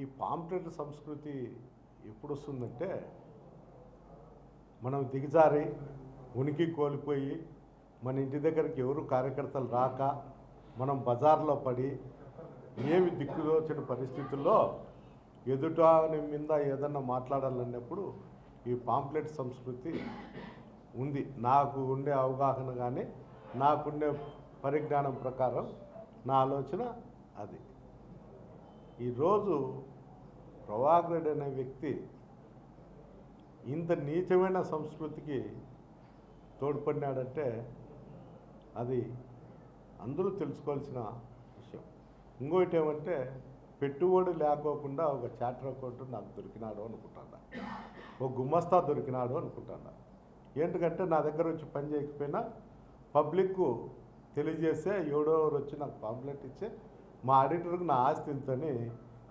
ఈ పాంప్లెట్ సంస్కృతి ఎప్పుడు వస్తుందంటే మనం దిగజారి ఉనికి కోల్పోయి మన ఇంటి దగ్గరికి ఎవరు కార్యకర్తలు రాక మనం బజార్లో పడి ఏమి దిక్కుదోచిన పరిస్థితుల్లో ఎదుటాని మీద ఏదన్నా మాట్లాడాలన్నప్పుడు ఈ పాంప్లెట్ సంస్కృతి ఉంది. నాకు ఉండే అవగాహన కానీ నాకుండే పరిజ్ఞానం ప్రకారం నా ఆలోచన అది. ఈరోజు ప్రభాకరుడు అనే వ్యక్తి ఇంత నీచమైన సంస్కృతికి తోడ్పడినాడంటే అది అందరూ తెలుసుకోవాల్సిన విషయం. ఇంకోటి ఏమంటే పెట్టుబడి లేకోకుండా ఒక చార్టర్ అకౌంట్ నాకు దొరికినాడు అనుకుంటాను ఒక గుమ్మస్తా దొరికినాడు అనుకుంటాను ఏంటంటే నా దగ్గర వచ్చి పని చేయకపోయినా పబ్లిక్కు తెలియజేస్తే ఎవడోరు వచ్చి నాకు పాంప్లెట్ ఇచ్చే మా ఆడిటర్కి నా ఆస్తి ఇంతని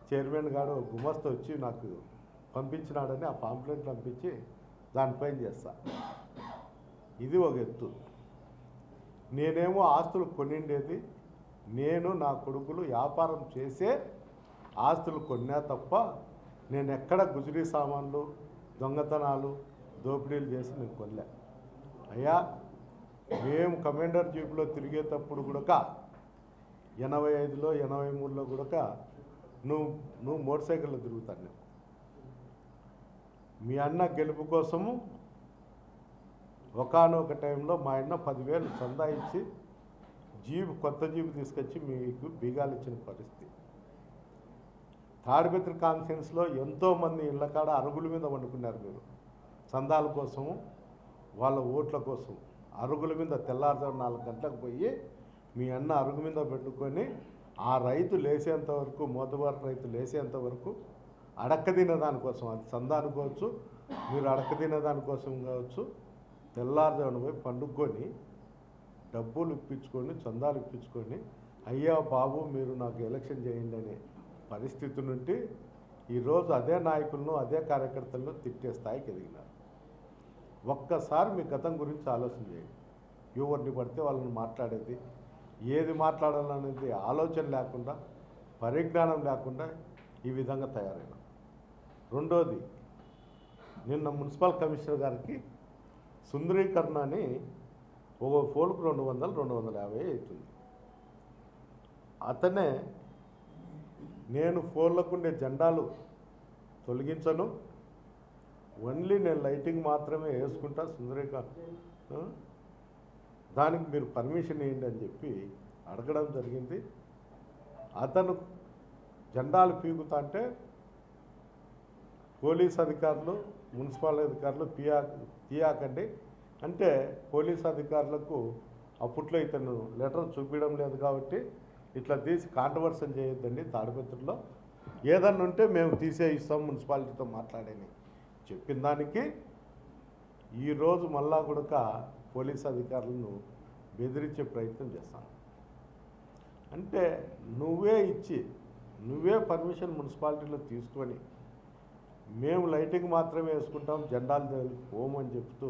చైర్మన్ గారు గుమస్త వచ్చి నాకు పంపించినాడని ఆ పాంప్లెట్ పంపించి దానిపైన చేస్తా. ఇది ఒక ఎత్తు. నేనేమో ఆస్తులు కొనిండేది. నేను నా కొడుకులు వ్యాపారం చేసే ఆస్తులు కొన్నా తప్ప నేను ఎక్కడ గుజరీ సామాన్లు దొంగతనాలు దోపిడీలు చేసి నేను కొనలే. అయ్యా మేము కమాండర్ జీప్లో తిరిగేటప్పుడు కూడా ఎనభై ఐదులో ఎనభై మూడులో కూడా నువ్వు నువ్వు మోటార్ సైకిల్లో తిరుగుతాను నేను మీ అన్న గెలుపు కోసము ఒకనొక టైంలో మా అన్న పదివేలు చందా ఇచ్చి జీబు కొత్త జీబు తీసుకొచ్చి మీకు బీగాలు ఇచ్చిన పరిస్థితి. తాడిపత్రి కాన్ఫరెన్స్లో ఎంతోమంది ఇళ్ళ కాడ అరుగుల మీద వండుకున్నారు మీరు. చందాల కోసము వాళ్ళ ఓట్ల కోసం అరుగుల మీద తెల్లారుజాము నాలుగు గంటలకు పోయి మీ అన్న అరుగు మీద పెట్టుకొని ఆ రైతు లేసేంత వరకు మోతబారు రైతు లేసేంత వరకు అడక్క దానికోసం అది చందా అనుకోవచ్చు మీరు అడక్క దానికోసం కావచ్చు తెల్లారుజామున పోయి పండుకొని డబ్బులు ఇప్పించుకొని చందాలు ఇప్పించుకొని అయ్యా బాబు మీరు నాకు ఎలక్షన్ చేయండి అనే పరిస్థితి నుండి ఈరోజు అదే నాయకులను అదే కార్యకర్తలను తిట్టే స్థాయికి ఎదిగినారు. ఒక్కసారి మీ గతం గురించి ఆలోచన చేయండి. ఎవరిని పడితే వాళ్ళని మాట్లాడేది ఏది మాట్లాడాలనేది ఆలోచన లేకుండా పరిజ్ఞానం లేకుండా ఈ విధంగా తయారైన. రెండోది నిన్న మున్సిపల్ కమిషనర్ గారికి సుందరీకరణ అని ఒక ఫోన్కు రెండు వందలు రెండు వందల యాభై అవుతుంది. అతనే నేను ఫోన్లకు ఉండే జెండాలు తొలగించను ఓన్లీ నేను లైటింగ్ మాత్రమే వేసుకుంటా సుందరీకరణ. దానికి మీరు పర్మిషన్ ఇవ్వండి అని చెప్పి అడగడం జరిగింది. అతను జెండాలు పీకుతా అంటే పోలీస్ అధికారులు మున్సిపల్ అధికారులు పియా తీయాకండి అంటే పోలీస్ అధికారులకు అప్పట్లో ఇతను లెటర్ చూపించడం లేదు కాబట్టి ఇట్లా తీసి కాంట్రవర్సన్ చేయొద్దండి తాడిపత్రిలో. ఏదన్నా ఉంటే మేము తీసే ఇస్తాం మున్సిపాలిటీతో మాట్లాడని. చెప్పిన దానికి ఈరోజు మళ్ళా కూడా పోలీస్ అధికారులను బెదిరించే ప్రయత్నం చేస్తాను. అంటే నువ్వే ఇచ్చి నువ్వే పర్మిషన్ మున్సిపాలిటీలో తీసుకొని మేము లైటింగ్ మాత్రమే వేసుకుంటాం జెండాలు దగ్గరికి పోమని చెప్తూ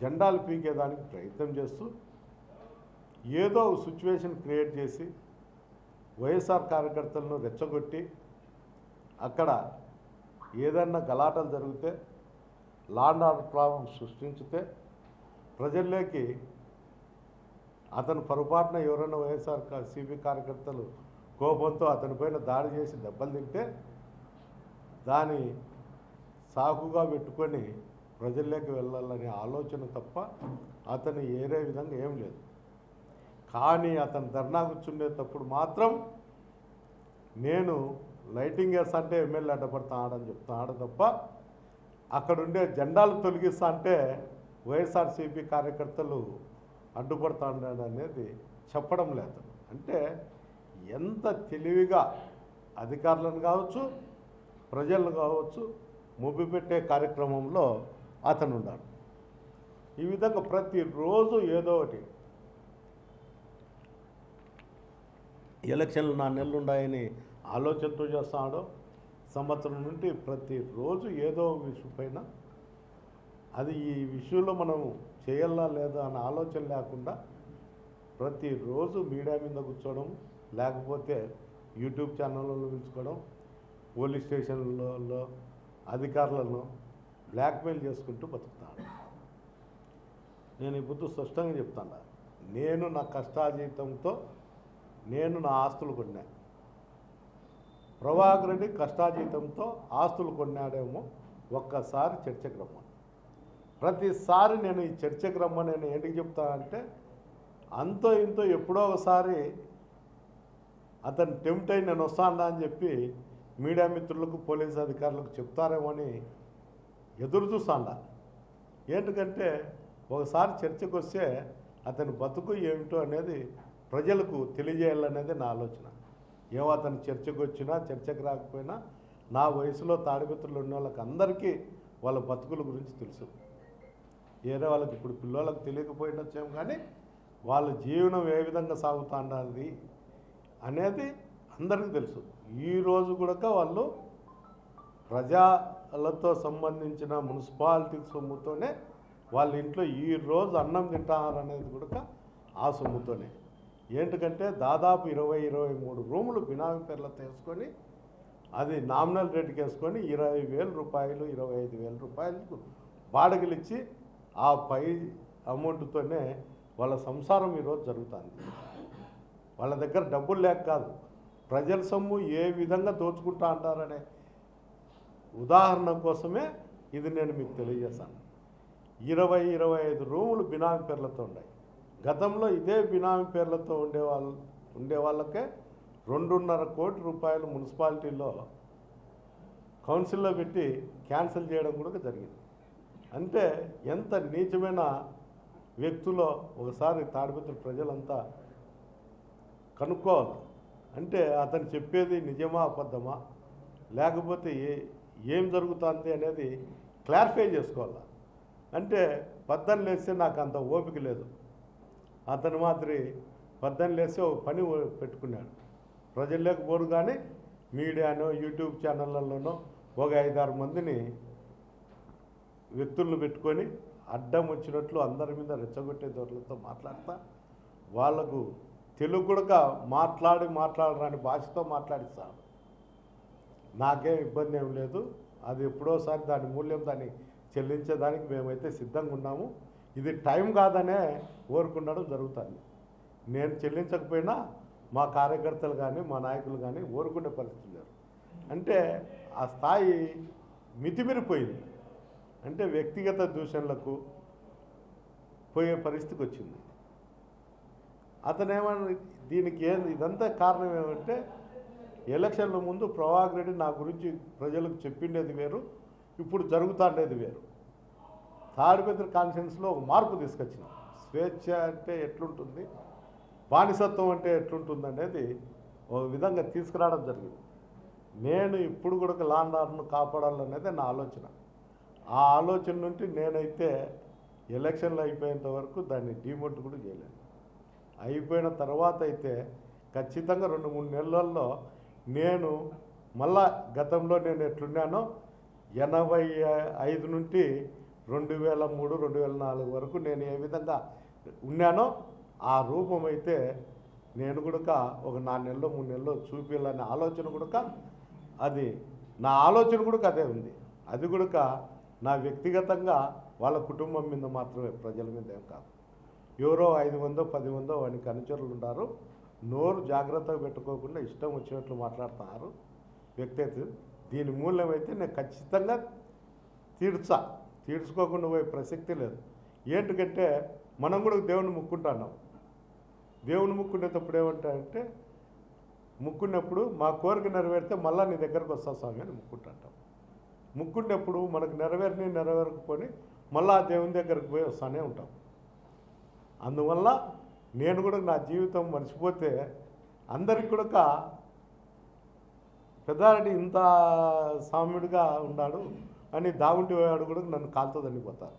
జెండాలు పీకేదానికి ప్రయత్నం చేస్తూ ఏదో సిచ్యువేషన్ క్రియేట్ చేసి వైఎస్ఆర్ కార్యకర్తలను రెచ్చగొట్టి అక్కడ ఏదన్నా గలాటలు జరిగితే లాండ్ ఆర్డర్ ప్రాబ్లం సృష్టించితే ప్రజల్లోకి అతను పొరపాటున ఎవరైనా వైఎస్ఆర్ సిపి కార్యకర్తలు కోపంతో అతనిపైన దాడి చేసి దెబ్బలు తింటే దాని సాకుగా పెట్టుకొని ప్రజల్లోకి వెళ్ళాలనే ఆలోచన తప్ప అతను ఏరే విధంగా ఏం లేదు. కానీ అతను ధర్నా కూర్చుండేటప్పుడు మాత్రం నేను లైటింగ్ వేస్తా అంటే ఎమ్మెల్యే అడ్డపడతాడని చెప్తున్నాడు తప్ప అక్కడుండే జెండాలు తొలగిస్తా అంటే వైఎస్ఆర్సీపీ కార్యకర్తలు అడ్డుపడతాడు అనేది చెప్పడం లేదు. అంటే ఎంత తెలివిగా అధికారులను కావచ్చు ప్రజలను కావచ్చు ముబ్బి పెట్టే కార్యక్రమంలో అతను ఉన్నాడు ఈ విధంగా ప్రతిరోజు ఏదో ఒకటి ఎలక్షన్లు నా నెలలు ఉన్నాయని ఆలోచనతో చేస్తున్నాడు సంవత్సరం నుండి ప్రతిరోజు ఏదో విషయపైన విషయం పైన అది ఈ విషయంలో మనం చేయాలా లేదా అన్న ఆలోచన లేకుండా ప్రతిరోజు మీడియా మీద కూర్చోవడం లేకపోతే యూట్యూబ్ ఛానళ్ళలో పిలుచుకోవడం పోలీస్ స్టేషన్లలో అధికారులను బ్లాక్మెయిల్ చేసుకుంటూ బతుకుతాను నేను ఇప్పుడు స్పష్టంగా చెప్తాను. నేను నా కష్టాజీతంతో నేను నా ఆస్తులు కొన్నా. ప్రభాకర్ రెడ్డి కష్టాజీతంతో ఆస్తులు కొన్నాడేమో ఒక్కసారి చర్చకు రమ్మ ప్రతిసారి నేను ఈ చర్చకు రమ్మని నేను ఏంటికి చెప్తా అంటే అంతో ఇంతో ఎప్పుడో ఒకసారి అతను టెంప్ట్ అయి నేను వస్తాను అని చెప్పి మీడియా మిత్రులకు పోలీస్ అధికారులకు చెప్తారేమో అని ఎదురు చూస్తాడా ఎందుకంటే ఒకసారి చర్చకు వస్తే అతని బతుకు ఏమిటో అనేది ప్రజలకు తెలియజేయాలనేది నా ఆలోచన. ఏమో అతను చర్చకు వచ్చినా చర్చకు రాకపోయినా నా వయసులో తాడిమిత్రులు ఉన్న వాళ్ళకి అందరికీ వాళ్ళ బతుకుల గురించి తెలుసు. వేరే వాళ్ళకి ఇప్పుడు పిల్లలకు తెలియకపోయినచ్చేమో కానీ వాళ్ళ జీవనం ఏ విధంగా సాగుతుండాలి అనేది అందరికీ తెలుసు. ఈరోజు కూడా వాళ్ళు ప్రజలతో సంబంధించిన మున్సిపాలిటీ సొమ్ముతోనే వాళ్ళ ఇంట్లో ఈ రోజు అన్నం తింటారనేది కూడా ఆ సొమ్ముతోనే. ఏంటంటే దాదాపు ఇరవై ఇరవై మూడు రూములు బినామీ పేర్లతో వేసుకొని అది నామినల్ రేటుకి వేసుకొని ఇరవై వేల రూపాయలు ఇరవై ఐదు వేల రూపాయలకు బాడగలిచ్చి ఆ పై అమౌంట్తోనే వాళ్ళ సంసారం ఈరోజు జరుగుతుంది. వాళ్ళ దగ్గర డబ్బులు లేక కాదు. ప్రజల సొమ్ము ఏ విధంగా దోచుకుంటా అంటారనే ఉదాహరణ కోసమే ఇది నేను మీకు తెలియజేశాను ఇరవై ఇరవై ఐదు రూములు బినామీ పేర్లతో ఉన్నాయి. గతంలో ఇదే బినామీ పేర్లతో ఉండే వాళ్ళ ఉండే వాళ్ళకే రెండున్నర కోటి రూపాయలు మున్సిపాలిటీలో కౌన్సిల్లో పెట్టి క్యాన్సిల్ చేయడం కూడా జరిగింది. అంటే ఎంత నీచమైన వ్యక్తులో ఒకసారి తాడిపత్రి ప్రజలంతా కనుక్కోవాలి. అంటే అతను చెప్పేది నిజమా అబద్ధమా? లేకపోతే ఏం జరుగుతుంది అనేది క్లారిఫై చేసుకోవాలి? అంటే పద్దెనిమిది లేస్తే నాకు అంత ఓపిక లేదు. అతను మాదిరి పద్దెనిమిది లేస్తే ఒక పని పెట్టుకున్నాడు. ప్రజల్లోకి పోరు కానీ మీడియానో యూట్యూబ్ ఛానళ్ళలోనో ఒక ఐదారు మందిని వ్యక్తులను పెట్టుకొని అడ్డం వచ్చినట్లు అందరి మీద రెచ్చగొట్టే దొరలతో మాట్లాడతా. వాళ్ళకు తెలుగు కూడా మాట్లాడి మాట్లాడరాని భాషతో మాట్లాడిస్తాను నాకేం ఇబ్బంది ఏం లేదు. అది ఎప్పుడోసారి దాని మూల్యం దాన్ని చెల్లించేదానికి మేమైతే సిద్ధంగా ఉన్నాము. ఇది టైం కాదనే ఓరుకుండడం జరుగుతుంది. నేను చెల్లించకపోయినా మా కార్యకర్తలు కానీ మా నాయకులు కానీ ఓరుకునే పరిస్థితి లేరు. అంటే ఆ స్థాయి మితిమిరిపోయింది. అంటే వ్యక్తిగత దూషణలకు పోయే పరిస్థితికి వచ్చింది. అతనేమని దీనికి ఏం ఇదంతా కారణం ఏమంటే ఎలక్షన్ల ముందు ప్రభాకర్ రెడ్డి నా గురించి ప్రజలకు చెప్పిండేది వేరు ఇప్పుడు జరుగుతుండేది వేరు. తాడిపత్రి కాన్ఫరెన్స్లో ఒక మార్పు తీసుకొచ్చింది స్వేచ్ఛ అంటే ఎట్లుంటుంది బానిసత్వం అంటే ఎట్లుంటుంది అనేది ఒక విధంగా తీసుకురావడం జరిగింది. నేను ఇప్పుడు కూడా లాండ్ ఆర్డర్ను కాపాడాలనేది నా ఆలోచన. ఆ ఆలోచన నుండి నేనైతే ఎలక్షన్లు అయిపోయేంత వరకు దాన్ని డిమోట్ కూడా చేయలేను అయిపోయిన తర్వాత అయితే ఖచ్చితంగా రెండు మూడు నెలల్లో నేను మళ్ళా గతంలో నేను ఎట్లున్నానో ఎనభై ఐదు నుండి రెండు వేల మూడు రెండు వేల నాలుగు వరకు నేను ఏ విధంగా ఉన్నానో ఆ రూపం అయితే నేను కూడా ఒక నాలుగు నెలలో మూడు నెలలో చూపించాలనే ఆలోచన కూడాక అది నా ఆలోచన కూడా అదే ఉంది. అది కూడా నా వ్యక్తిగతంగా వాళ్ళ కుటుంబం మీద మాత్రమే ప్రజల మీద ఏం కాదు. ఎవరో ఐదు మందో పది మందో వానికి అనుచరులు ఉన్నారు నోరు జాగ్రత్తగా పెట్టుకోకుండా ఇష్టం వచ్చినట్లు మాట్లాడుతున్నారు వ్యక్తి దీని మూల్యమైతే నేను ఖచ్చితంగా తీర్చా. తీర్చుకోకుండా పోయే ప్రసక్తి లేదు. ఏంటికంటే మనం కూడా దేవుని ముక్కుంటున్నాం. దేవుని ముక్కునేటప్పుడు ఏమంటాయంటే ముక్కున్నప్పుడు మా కోరిక నెరవేరితే మళ్ళీ నీ దగ్గరకు వస్తా స్వామి అని ముక్కుంటుంటాం. ముక్కున్నప్పుడు మనకు నెరవేరిని నెరవేరకపోని మళ్ళీ ఆ దేవుని దగ్గరకు పోయి వస్తూనే ఉంటాం. అందువల్ల నేను కూడా నా జీవితం మర్చిపోతే అందరికి కూడా పెద్దారెడ్డి ఇంత సామ్యుడిగా ఉన్నాడు అని దాగుంటి వాడు కూడా నన్ను కాలుతో దండిపోతారు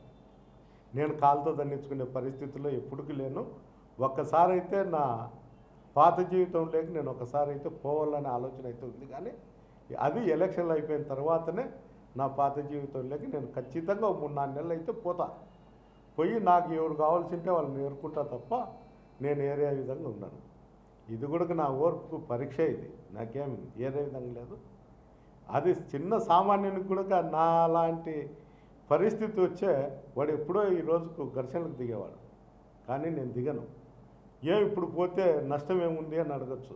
నేను కాలుతో దండించుకునే పరిస్థితిలో ఎప్పటికీ లేను. ఒక్కసారి అయితే నా పాత జీవితంలోకి నేను ఒకసారి అయితే పోవాలనే ఆలోచన అయితే ఉంది. కానీ అది ఎలక్షన్లు అయిపోయిన తర్వాతనే నా పాత జీవితంలోకి నేను ఖచ్చితంగా ఒక మూడు నాలుగు నెలలు అయితే పోతా. పోయి నాకు ఎవరు కావాల్సింటే వాళ్ళని నేర్చుకుంటా తప్ప నేను ఏరే విధంగా ఉన్నాను ఇది కూడా నా ఓర్పు పరీక్ష ఇది. నాకేం ఏరే విధంగా లేదు. అది చిన్న సామాన్యునికి కూడా నా లాంటి పరిస్థితి వచ్చే వాడు ఎప్పుడో ఈ రోజుకు ఘర్షణలకు దిగేవాడు. కానీ నేను దిగను. ఏం ఇప్పుడు పోతే నష్టం ఏముంది అని అడగచ్చు.